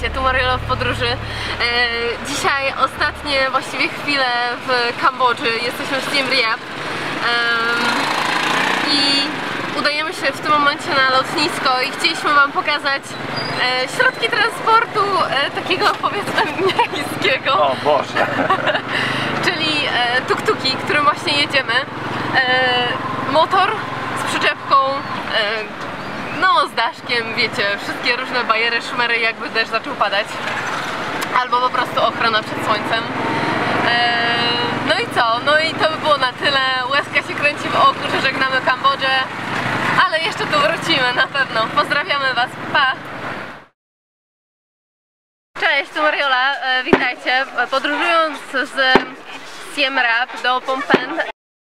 witajcie, tu Mariola w podróży. E, dzisiaj ostatnie właściwie chwile w Kambodży, jesteśmy w Siem Reap Em, i udajemy się w tym momencie na lotnisko i chcieliśmy Wam pokazać e, środki transportu e, takiego powiedzmy miejskiego O Boże. czyli e, tuk-tuki, którym właśnie jedziemy. E, motor z przyczepką, e, no z daszkiem, wiecie, wszystkie różne bajery, szmery, jakby deszcz zaczął padać. Albo po prostu ochrona przed słońcem. E, no i co? No i to by było na tyle. Łezka się kręci w oku, że żegnamy Kambodżę. Ale jeszcze tu wrócimy na pewno. Pozdrawiamy Was. Pa! Cześć, tu Mariola, e, witajcie. Podróżując z Siem Reap do Phnom Penh,